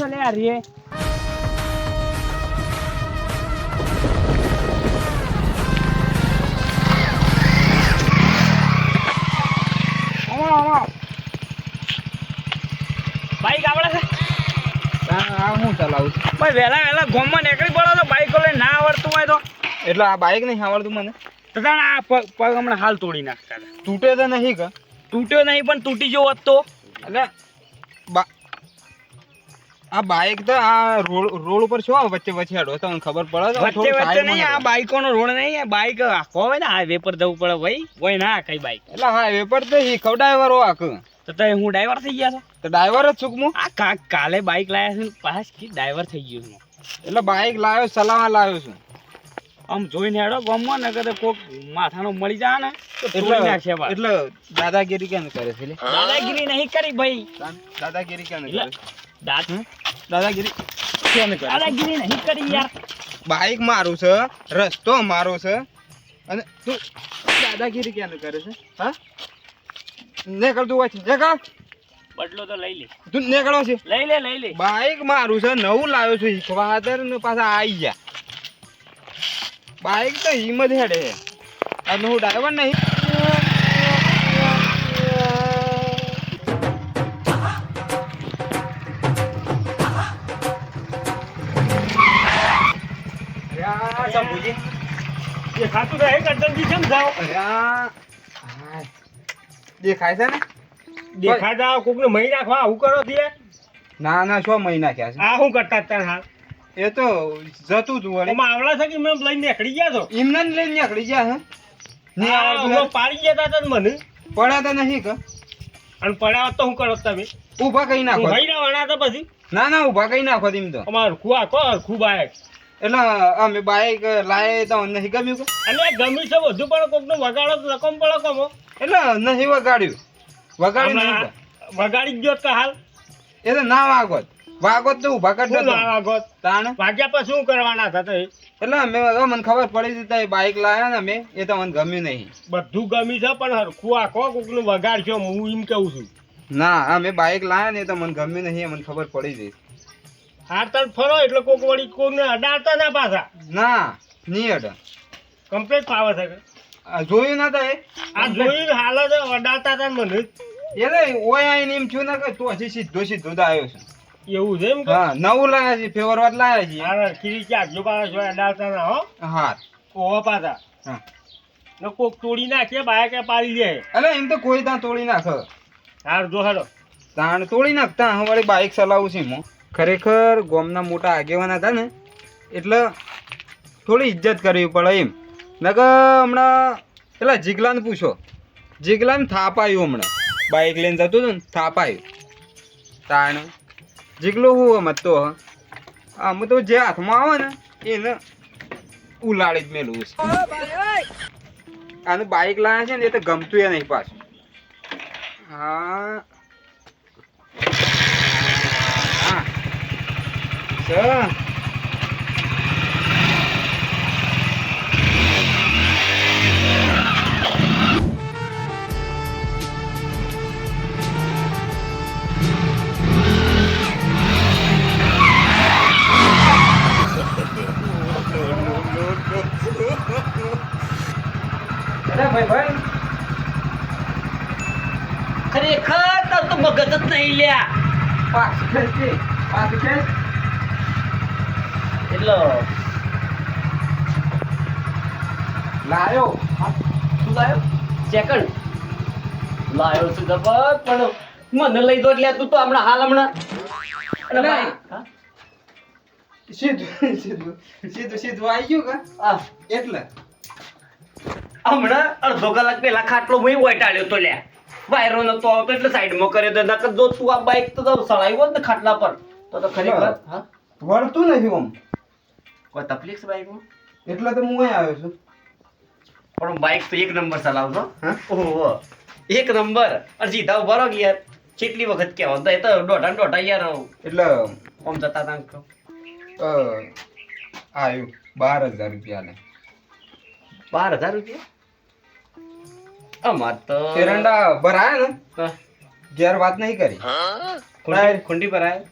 છે લે આ રે. બાઈક આવડે છે? આ હું ચલાવું છું. ભાઈ વહેલા વહેલા ગોમમાં નીકળી પડો તો બાઈક લઈને ના આવડતું હોય તો. એટલે આ બાઈક નહીં આવડતું મને? તો આ પગ પગ હમણાં હાલ તોડી નાખતા તૂટે તો નહીં કે. તૂટ્યો નહીં પણ તૂટી જવો હોત તો. એટલે બા આ બાઇક તો આ રોડ રોડ ઉપર છો વચ્ચે વચ્ચે હેડો તમને ખબર પડે વચ્ચે વચ્ચે નહીં આ બાઇકો નો રોડ નહીં આ બાઈક આખો હોય ને હાઈવે પર જવું પડે ભાઈ. કોઈ ના કઈ બાઇક એટલે હાઈવે પર તો શીખવ હો આખ. તો તમે હું ડ્રાઈવર થઈ ગયા છો. તો ડ્રાઈવર જ છું હું? આ કા કાલે બાઈક લાયા છે પાસ કે ડ્રાઈવર થઈ ગયો છું એટલે બાઇક લાવ્યો ચલાવવા લાવ્યો છું. આમ જોઈને હેડો ગમવા ને કદાચ કોક માથાનો મળી જાય ને તો એટલે. એટલે દાદાગીરી કેમ કરે છે દાદાગીરી નહીં કરી ભાઈ. દાદાગીરી કેમ કરે? દાદ દાદાગીરી. કેમ કરે છે? દાદાગીરી નહીં કરી યાર. બાઇક મારું છે રસ્તો મારો છે અને તું દાદાગીરી કેમ કરે છે? હા? નીકળ તું ને કર બદલો તો લઈ લે. તું નીકળો છે. લઈ લે લઈ લે. બાઈક મારું છે નવું લાવ્યો છું ખાતર ને પાછા આવી ગયા બાઈક તો હિંમત હેડે. છે અને હું ડ્રાઈવર નહીં. શંભુજી. એ ખાતું રહે કેમ જાઓ. દેખાય છે ને? દેખાતા કોકને મહી નાખવા આવું કરો તે ના ના શું મહિના થયા છે? આ શું કરતા હતા હાલ? એ તો જતું તું વળી આવડા છે કે મેં લઈને નીકળી ગયા છો? એમને લઈને નીકળી ગયા હે ને આવડતું પાડી ગયા હતા મને. પડ્યા તા નહીં કે. અને પડ્યા તો હું કરો તમે? ઊભા કઈ નાખો? ભાઈ ના વણા તો પછી. ના ના ઊભા કઈ નાખો તેમ તો. અમાર ખુઆ કો ખૂબ આય એટલે અમે બાઈક લાય તો નહીં ગમ્યું એટલે અને ગમી છે બધું પણ કોકનું વગાડો તો રકમ પડે કમો. એટલે નહીં વગાડ્યું. વગાડ્યું નહીં વગાડી ગયો તો હાલ. એ તો ના વાગોત વાગોત તો ઊભા કરતો ના વાગો તાણ? વાગ્યા પછી શું કરવાના હતા તે એટલે અમે મને ખબર પડી હતી તો બાઈક લાયા ને અમે. એ તો મને ગમ્યું નહીં. બધું ગમ્યું છે પણ હરખું આખો કોકનું વગાડશો હું એમ કેવું છું. ના અમે બાઈક લાયા ને એ તો મને ગમ્યું નહીં મને ખબર પડી હતી હાર તર ફરો એટલે કોક વળી કોઈને અડાડતા ના પાછા. ના નહીં અડ. કમ્પ્લીટ ફાવે છે આ જોયું ના થાય એ આ જોયું હાલ જ અડાડતા ને મને એ તો ઓય આઈને એમ થયું ના કે તું હજી સીધો સીધો જ આવ્યો છે. એવું છે એમ કે? હા નવું લાયા છે ફેવર વાત લાયા છે. હા ખીરી ક્યાં જો પાછા જો અડાડતા ના હો? હા. ઓવા પાછા. હા. ને કોક તોડી નાખે બાયકે પાડી દે એટલે એમ તો કોઈ ત્યાં તોડી નાખે. હાર જો હાલો. તાણ તોડી નાખતા હું વળી બાઈક ચલાવું છું હું ખરેખર ગોમના મોટા આગેવાન હતા ને, એટલે થોડી ઇજ્જત કરવી પડે એમ. નકર હમણાં, પેલા જીગલાને પૂછો. જીગલાને થાપાયું હમણાં. બાઇક લઈને જતું હતું ને, થાપાયું. તાણ. જીગલો હું મતતો હ. આમ તો જે હાથમાં આવે ને, એને ઉલાડી જ મેલું છે. આને બાઇક લાવ્યા છે ને, એ તો ગમતું એ નહીં પાછું. હા. સર એટલે લાયો. શું લાયો? સેકન્ડ લાયો છું જબર પણ મને લઈ દો એટલે તું તો હમણાં હાલ હમણાં. અને ભાઈ, સીધું સીધું સીધું સીધું આવી ગયું કે? આ, એટલે. હમણાં અડધો કલાક પહેલા ખાટલો હું વટાડ્યો તો લ્યા વાયરો નતો આવતો એટલે સાઈડમાં કર્યો તો નકર જો તું આ બાઈક તો સળાવ્યો ને ખાટલા પર તો તો ખરેખર હા. હા? વળતું નથી આમ કોઈ તકલીફ છે બાઈકમાં એટલે તો હું અહીં આવ્યો છું. પણ બાઈક તો એક નંબર ચલાવશો છો ઓહો એક નંબર અને સીધા ઊભા રહો યાર. કેટલી વખત કહેવાનું તો એ તો દોઢા દોઢા યાર એટલે આમ જતા તા. કહો. અ, આવ્યું. બાર હજાર રૂપિયા ને બાર હજાર રૂપિયા? અમાર તો એરંડા ભરાયા ને? ઘેર વાત નહીં કરી. ખુંડી આયા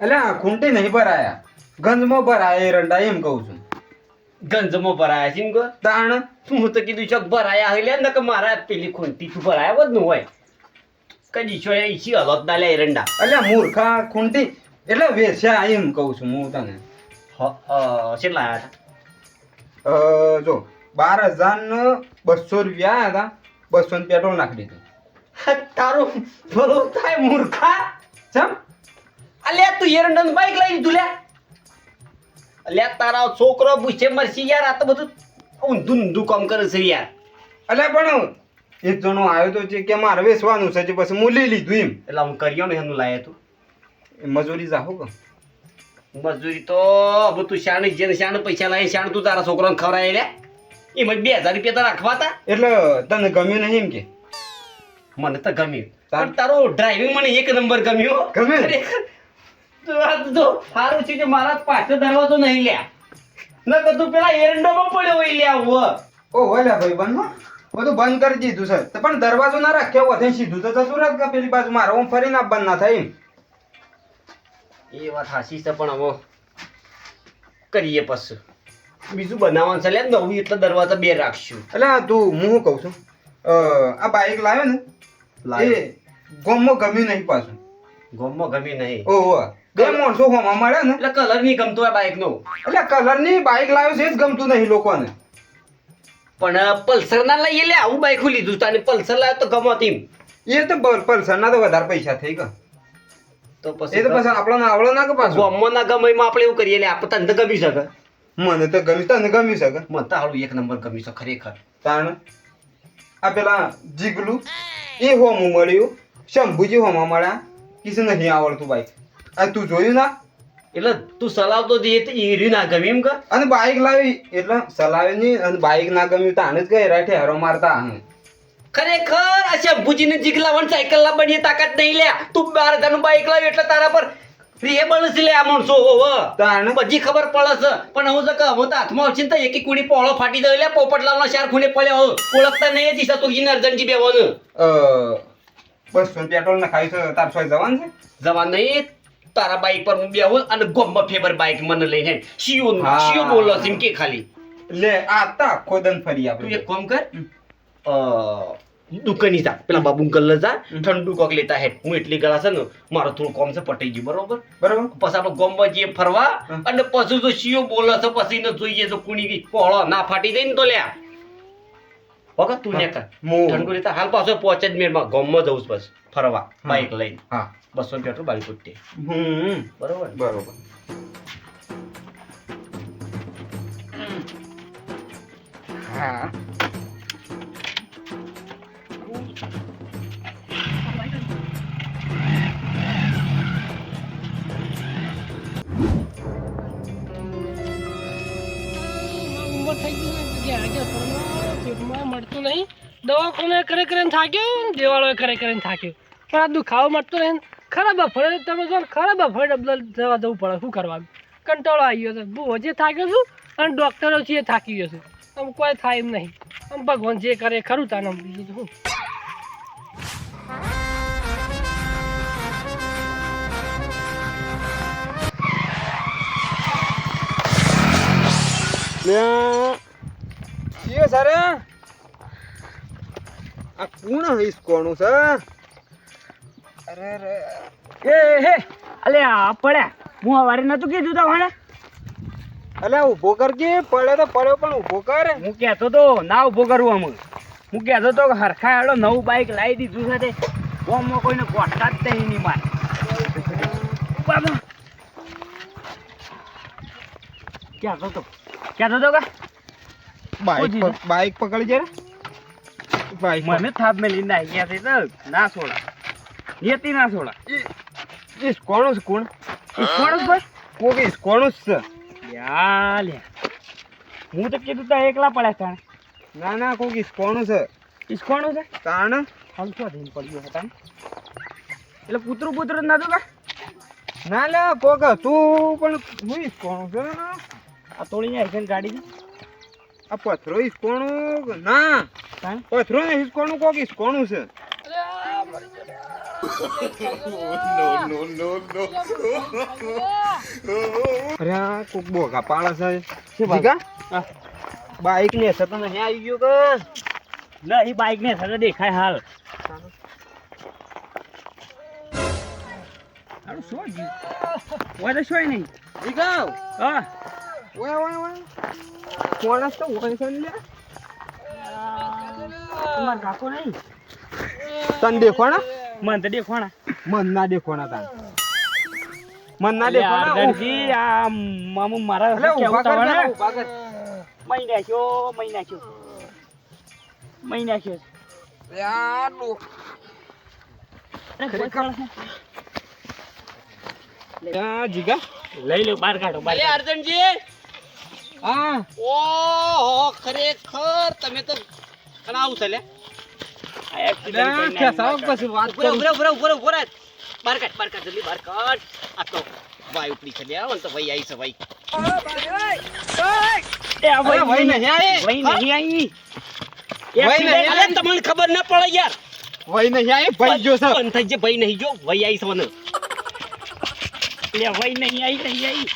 એટલે ખુંડી ખૂંટી નહીં ભરાયા. ગંજમાં ભરાય એરંડા એમ કહું છું. ગંજમાં ભરાયા છે એમ કહો? તાણ? હું તો કીધું છે ભરાયા હોય ને કે મારા પેલી ખૂંટી તું ભરાયા વધનું હોય. કદી છો એ ઈછી હલત ના લે એરંડા એટલે મૂર્ખા ખૂંટી એટલે વેચ્યા એમ કહું છું હું તને. કેટલા આયા હતા? જો બાર હજાર ને બસો રૂપિયા હતા. બસો ને પેટ્રોલ નાખી દીધું. તારું ભલું થાય મૂર્ખા. ચમ? અલ્યા તું એરંડા બાઈક લઈ દીધું લે. અલ્યા તારા છોકરો પૂછે મરસી યાર આ તો બધું ઊંધું ઊંધું કામ કરે છે યાર. એટલે પણ એક જણો આવ્યો તો છે કે મારે વેચવાનું છે પછી હું લઈ લીધું એમ. એટલે હું કર્યો ને એનું લાયા તું. એ મજૂરી જાહો કે. મજૂરી તો હવે તું શાણ જેને શાણ પૈસા લાવી શાણ તું તારા છોકરાને ખવડાય લે. એમાં બે હજાર રૂપિયા તારા ખવાતા. એટલે તને ગમ્યું નહીં એમ કે? મને તો ગમ્યું. પણ તારો ડ્રાઇવિંગ મને એક નંબર ગમ્યો. ગમે? સારું છે કે મારા પાછળ દરવાજો નહીં લ્યા. ન તો તું પેલા એરંડોમાં પડ્યો હોય લ્યા હવે ઓ ઓલા ભાઈ બંધ બધું બંધ કરી દીધું સર તો પણ દરવાજો ના રાખ્યો વધે સીધું તો જતું રાખ કે પેલી બાજુ. મારે હું ફરીને બંધ ના થાય એ વાત હાસી છે પણ હવે કરીએ પછી. બીજું બનાવવાનું છે લે નવું એટલે દરવાજા બે રાખશું. એટલે હા તું હું કહું છું? આ બાઈક લાવ્યો ને? એ ગોમમાં ગમ્યું નહીં પાછું. ગોમમાં ગમી નહીં. ઓહો બે માણસો હોમાં મળે ને. એટલે કલર નહીં ગમતો આ બાઇક નો. એટલે કલરની બાઇક લાવ્યો છે એ જ ગમતું નહીં લોકોને. પણ પલ્સર ના લઈએ લે આવું બાઈક લીધું તાને પલ્સર લાવ્યો તો ગમત એમ. એ તો પલ્સરના તો વધારે પૈસા થઈ ગયા. તો એ પછી તો પછી આપણને આવડો ના કે પાછું? ગોમમાં ના ગમે એમાં આપણે એવું કરીએ લે આપણે તને તો ગમી શકે. મને તો ગમી તને ગમી શકે. મને તો હાલું એક નંબર ગમી છે ખરેખર. તાણ? આ પેલા જીગલું એ હોમું મળ્યું. શંભુજી હોમાં મળ્યા કિસ નહીં આવડતું બાઈક આ તું જોયું ના? એટલે તું ચલાવતો જઈએ તો રહ્યું ના ગમી એમ કે? અને બાઈક લાવી એટલે ચલાવે નહીં અને બાઈક ના ગમ્યું તો આને જ ગઈ રાઠે હરો મારતા આને. ખરેખર આ ભૂજીને જીગ લાવવાની સાયકલ લાવવાની તાકાત નહીં લે તું બાર હજારનું બાઈક લાવી એટલે તારા પર રિહેબલ છે લે આ માણસો હોવ તાણ પછી ખબર પડે છે. પણ હું તો હું તો હાથમાં આવશે તો એકી કુડી પોળો ફાટી દઉં લે પોપટલાલનો શાર ખૂને પડ્યો. ઓળખતા નહીં હતી સતુરજીને અર્જનજી બેવાનું અ, બસો પેટ્રોલ ના ખાઈ તો તાર છોય જવાન છે? જવાન નહીં. તારા બાઈક પર હું બેહું અને ગોમ્બા ફેબર બાઈક મને લઈને. શિયો. શિયો બોલો છે કે ખાલી? લે આ તા ખોદન ફરી તું આપણે એક કામ કર. દુકાની જા. પેલા બાબુ કલ્લે જા. ઠંડુ કોક લેતા હે. હું એટલી ગળા છે ને મારો થોડું કોમ છે પટી ગયું બરોબર? બરોબર. પછી આપણે ગોમ્બા જઈએ ફરવા અને પછી તો શિયો બોલે છે પછી ને જોઈએ તો કુણી પોળો ના ફાટી જાય ને તો લ્યા. વખત તું ને કર. ઠંડુ લેતા હાલ પાછો પહોંચે જ મિનિટમાં ગોમમાં જવું છે બસ ફરવા બાઈક લઈને. હા. બસો પેટ્રોલ બાઈક ઉઠતે હમ. બરોબર? બરોબર. હા. મળતું નહીં દવાખાને કરે કરીને થાક્યો? ને દેવાળોએ કરે કરીને થાક્યો? પણ આ દુખાવો મળતો નહીં ખરાબ ફળે તમે જો ખરાબ ફળે જવા જવું પડે, શું કરવાનું? કંટાળો આવી ગયો છે. હું હજી થાક્યો છું અને ડૉક્ટરો છે થાકી ગયો છે. આમ કોઈ થાય એમ નહીં. આમ ભગવાન જે કરે ખરું તાને બીજું શું? સર? આ કોણ છે? અરે એ હે અલે આ પડ્યા હું સવારે નતું કીધું તમારે અલે ઊભો કરજે પડે તો પડ્યો પણ ઊભો કર. હું કહેતો તો ના ઊભો કરવું અમે હું કહેતો તો કે હરખા હેડો નવું બાઈક લાવી દીધું છે તે. ગામમાં કોઈને ગોઠતા જ નહીં ની માર. બાબા. કહેતો તો. કહેતો તો કે બાઈક બાઈક પકડી જાય બાઈક મને થાપ મેં આવી ગયા છે તો. ના છોડા. નેતી ના છોડા. ઈસ કોણું છે કોણ? ઈ કોણ છે? ભાઈ કોણું જ છે. યા લે હું તો કીધું તો એકલા પડ્યા તાણ ના ના કોણ ઈસ છે. ઈસ કોણ છે? તાણ? હલતો થઈને પડ્યો હતા એટલે કૂતરું કૂતરું નતું કા ના લે કોક પણ હું ઈસ કોણું છે? આ તોડી જાય છે ગાડી આ પથરો ઈસ ના? પથરો ને ઈસ કોણું કોક ઈસ કોણું છે અરે આ કોક બોગા પાડે છે. શું જીગા બાઈક ને છે તમે નહીં આવી ગયો કે? ના એ બાઈક ને છે દેખાય હાલ. હારું શું ગયું ઓય તો શું નહીં. જીગા હા. ઓય ઓય ઓય. માણસ તો ઓય છે લે. તમાર કાકો નહીં. તન દેખોણા મન તો દેખોણા મન ના દેખોણા તા મન ના દેખોણા આરદરજી, આ મામુ મારા એટલે કેવું ઊભા કર તમારે? જરા, ઊભા કર. મહી નાખ્યો મહી નાખ્યો મહી નાખ્યો યાર લો. ખરેખર. જીગા. લઈ લો બહાર કાઢો બહાર અર્જનજી. હા. ઓહો ખરેખર તમે તો કણાવું છે લે. આ accident અરે કરીને ખેસાવ આવી પછી વાત ઉભરે કરું. ઉભરે ઉભરે ઉભરે ઉભરે. બાર કાઢ બાર કાઢ જલ્દી બાર કાઢ. આ તો વાય ઉપડી છે તો ભાઈ આવી છે ભાઈ. એ ભાઈ ભાઈ નહીં. ભાઈ નહીં આવી ભાઈ નહીં અલે તમને ખબર ના પડે યાર. ભાઈ નહીં આવી ભાઈ જો બંધ થઈ જાય ભાઈ નહીં જો ભાઈ આવી છે મને. લે ભાઈ નહીં આવી નહીં આવી.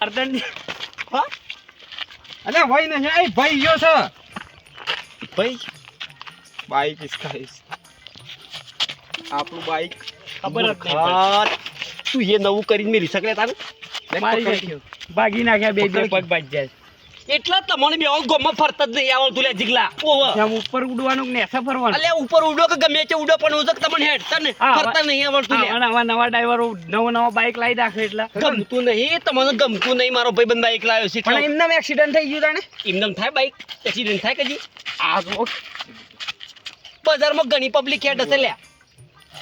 અર્ધન. હા? અરે ભાઈ નહીં આયે, ભાઈ જો છે. ભાઈ બાઈક ઇસકાઈસ આપણું બાઈક ખબર જ તું એ નવું કરીને મેં મારી નાખ્યો ભાગી નાખ્યા બે બે પગ ભાજી જાય. એટલા તમને બે ગોમાં ફરતા જ નહીં. આવડતું લે જીગલા. આમ ઉપર ઉડવાનું કે નેસા ફરવાનું? અલે ઉપર ઉડો કે ગમે તે ઉડો પણ ઉજક તમને હેડતા ને ફરતા નહીં આવડતું લે નવા નવા ડ્રાઈવરો નવો નવો બાઈક લાવી રાખે એટલે. ગમતું નહીં. તમને ગમતું નહીં મારો ભાઈ બંધ બાઈક લાવ્યો છે. પણ એમને એક્સિડન્ટ થઈ ગયું તાને એમને થાય બાઈક એક્સિડન્ટ થાય કદી આ બજારમાં ઘણી પબ્લિક હેડ હશે લ્યા.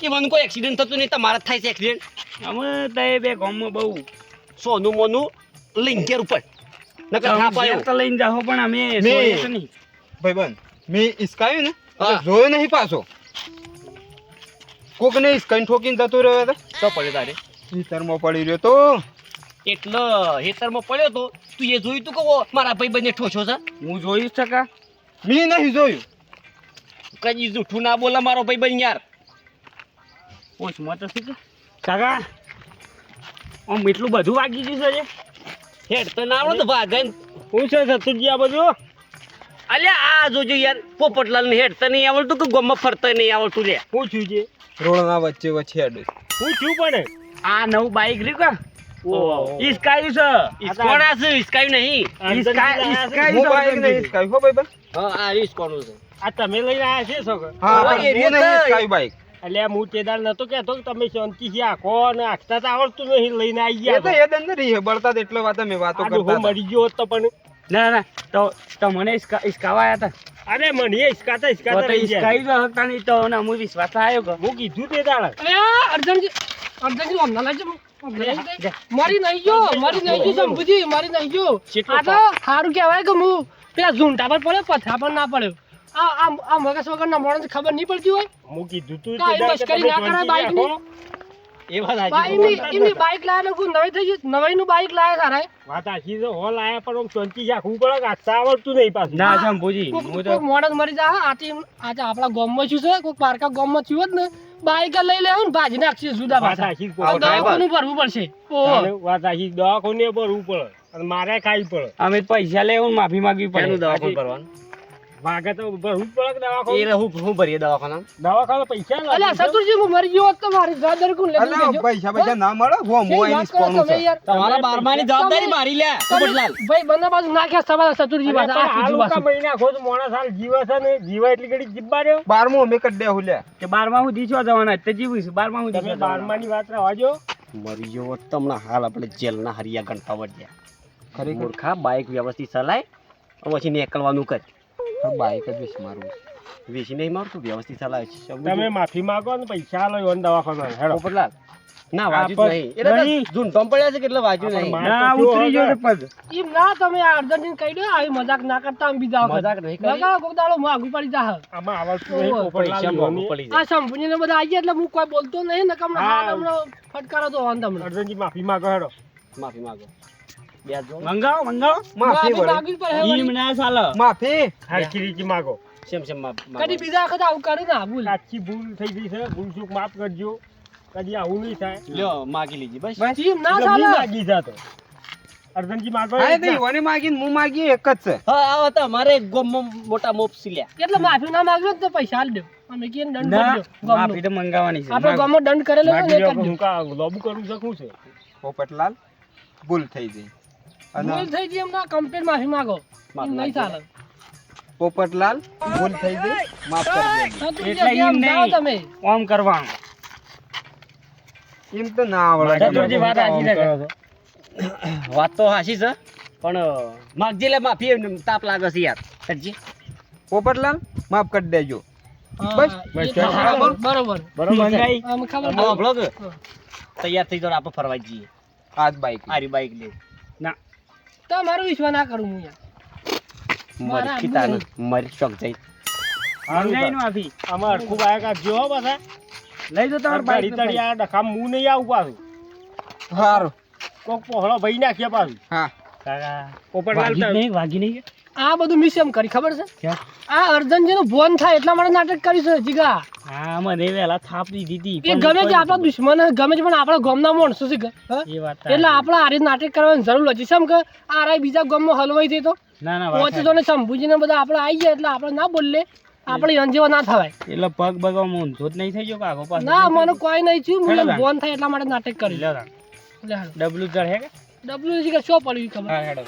કે મને કોઈ એક્સિડન્ટ થતું નહીં તમારા જ થાય છે એક્સિડન્ટ અમે તય એ બે ગામમાં બહુ. સોનું મોનું લિંકેર ઉપર. નકર થાપ પાયો તો લઈને જાઓ પણ અમે સોયે નહીં. ભાઈબંધ મેં ઇસકાયું ને હા. જોયો નહીં પાછો. કોક ને ઇસકાઈને ઠોકીને જતો રહ્યો હતો. તો પડે તારે? ખેતરમાં પડી રહ્યો તો. એટલે હેતરમાં પડ્યો તો તું એ જોયું તું કહો મારા ભાઈ બંને ઠોછો છે? હું જોયું જ કા? મેં નહીં જોયું. કદી જૂઠું ના બોલા મારો ભાઈ બન યાર. તો શું છે કાકા આમ એટલું બધું વાગી ગયું છે હેડ તો ના આવડે તો ભાગન હું છે સતુરજી આ બધું અલ્યા આ જોજો યાર પોપટલાલ ને હેડ તો નહીં આવડતું કે ગોમાં ફરતા નહીં આવડતું લે? હું છું છે? રોડના વચ્ચે વચ્ચે હેડ. હું છું પણ? આ નવું બાઈક રહ્યું કા? ઓહો. ઈસ્કાયું છે. ઇસ્કોણા છે ઇસ્કાયું નહીં. બાઈક નહીં ઇસકાયું હો ભાઈ હા આ ઇસ્કોનું છે. આ તમે લઈને આયા છે છોકરો હા પણ એ નહીં રીતે- ઇસકાયું બાઈક એટલે હું તેદાર નતો કેતો કે તમે શાંતિથી આખો અને આખતા તો આવડતું નહીં લઈને આવી ગયા તો ગયા એ રહી બળતા એટલો વાત અમે વાતો કરતા હું મરી ગયો હોત તો પણ. ના ના તો તો મને આવ્યા હતા અરે મને ઈસકાતા ઈસકાતા રહી ગયા. ઈસકાઈ હતા નહીં તો ના હું વિશ્વાસ આવ્યો કે? હું કીધું તે દાડા અરે અર્જનજી અર્જનજી આમ ના લાગજો. આમ ના લાગજો. મારી નહીં ગયો મારી નહીં ગયો સમજી મારી નહીં ગયો. આ તો સારું કહેવાય કે હું પેલા ઝુંટા પર પડ્યો પથરા પર ના પડ્યો. આ ખબર નહીં પડતી હોય? તું કાંઈ ના કરાય. એ વાત બાઈક લાયા લોકો નવી થઈ ગઈ નું બાઈક લાયા સારા વાત હોલ આયા પણ આવડતું નહીં પાછું. ના મરી આજે આપણા ગામમાં શું છે કોક પારકા ગામમાં થયું છું ને બાઈક લઈ લેવું ને ભાજી નાખશે જુદા પાછા. દવાખાનું ભરવું પડશે. ઓહો. વાત દવાખાને ભરવું પડે. અને મારે ખાઈ પડે. અમે પૈસા લેવું માફી માંગવી પડે. દવાખાનું ભરવાનું. માગે તો ભરવું જ પડે એ દવાખાનું? રહું હું ભરીએ દવાખાના દવાખાના પૈસા લાગે અલ્યા સતુરજી હું મરી ગયો તો મારી જવાબદારી કોણ લેતું અલ્યા પૈસા પૈસા ના મળે? હો મો વાત કરો છે. તમારા બારમાની જવાબદારી મારી લે કુબટલાલ. ભાઈ બંને બાજુ નાખ્યા સવાલ સતુરજી અરે આ કા મહિના ખોદ મોણા હાલ જીવા છે ને જીવા એટલી ઘડી જીબા રહ્યો? બારમો અમે કડ દે હુલે કે બારમા હું દીછો જવાના તે જીવું છે બારમા હું તમે બારમાની વાત રહેવાજો મરી ગયો તમને હાલ આપણે જેલના હરિયા ઘંટા વળ્યા ખરેખર? મૂર્ખા બાઈક વ્યવસ્થિત ચલાય પછી નીકળવાનું કર. બાઈક જ વીસ મારું વેચી નહીં મારતું વ્યવસ્થિત ચલાવે છે. તમે માફી માગો ને પૈસા લો એવા દવાખાના હેડો. પોપટલાલ ના વાજુ નહીં. એટલે નહીં. તો પડ્યા છે કેટલા વાજુ નહીં? ના ઉતરી ગયો પદ ઈમ ના તમે અર્જન્ટીન કહી દો આવી મજાક ના કરતા આમ બીજા વખત. મજાક નહીં કરી. લગાવો કોક દાડો મોંઘું પડી જાહે. આમાં આવડતું નહીં ઓહો, પોપટલાલ પૈસા મોંઘું પડી જાય. આ સંપૂર્ણ બધા આવી એટલે હું કોઈ બોલતો નહીં ને હા. હાથ હમણાં ફટકારો તો વાંધો હમણાં. અર્જુનજી માફી માંગો હેડો. માફી માંગો. જો મંગાવો માફી હે. ના ચાલે. માફી. હરખી રીતે માંગો. શેમ શેમ માફ કદી બીજા વખત આવું કર્યું ના ભૂલ. સાચી ભૂલ થઈ ગઈ છે. ભૂલ ચૂક માફ કરજો. કદી આવું નહીં થાય. લ્યો માગી લીધી બસ. બસ. ના એટલે માગી જાતો. અર્જનજી માગો હા એ એ તો માગીને હું માગી એક જ છે. હા આવો તો મારે મોટા મોપસી લ્યા. એટલે માફી ના માંગજો તો પૈસા આલ દો. અમે કીએ દંડ કરજો માફી તો મંગાવવાની છે. આપણે ગામમાં દંડ કરેલો ને માગી એ લ્યો કરજો. હું કા લોબુ કરું શકું છે? પોપટલાલ ભૂલ થઈ ગઈ. ભૂલ થઈ ગઈ એમના કમ્પ્લેન માફી માંગો નહીં ચાલે. પોપટલાલ ભૂલ થઈ ગઈ? માફ કરી દેજો. તો તું એટલે એમ નહીં. તમે. ઓમ કરવાનું. એમ તો ના આવડે. ચતુરજી વાત આજી છે વાત તો હાચી છે પણ માગજી લે માફી તાપ લાગે છે યાર. સરજી પોપટલાલ માફ કરી દેજો. બસ, તો બરાબર. બરોબર. તૈયાર થઈ જાઓ આપણે ફરવા જઈએ. આજ બાઈક આરી બાઈક લે. ના. તો મારો વિશ્વાસ ના કરું હું યાર. મારા મરી ખીતાને મરી શોક જઈ મંગાઈ નું આપી આમાં અડખું બાયક આપજો હો પાછા. લઈ જો તમારે તડી તડી આ ડખા હું નહીં આવું પાછું. સારું કોક પહોળો ભાઈ નાખ્યા પાછું. હા. પોપટલાલ નહીં વાગી નહીં આ બધું મિસ એમ કરી ખબર છે? આ અર્જનજી નું ભોન થાય એટલા માટે નાટક કરી છે જીગા. હા મને વેલા થાપ દીધી. એ ગમે તે આપણા દુશ્મન ગમે તે પણ આપણા ગામના માણસો છે હા? એટલે આપણે આ રીતે નાટક કરવાની જરૂર નથી. શેમ કે આ રાય બીજા ગામમાં હલવાઈ થઈ તો? ના ના પહોંચે તો ને બધા આપણે આવી ગયા એટલે આપણે ના બોલીએ. આપણે અંજેવા ના થવાય. એટલે પગ બગવા ઊંધો જ નહીં થઈ ગયો કાકો પાસે ના મને કોઈ નહીં થયું. મને તાણ. થાય એટલા માટે નાટક કરી. લે ડબલ્યુ ચડ કે ડબલ્યુ છે કે? શું પડ્યું ખબર? હા હેડો.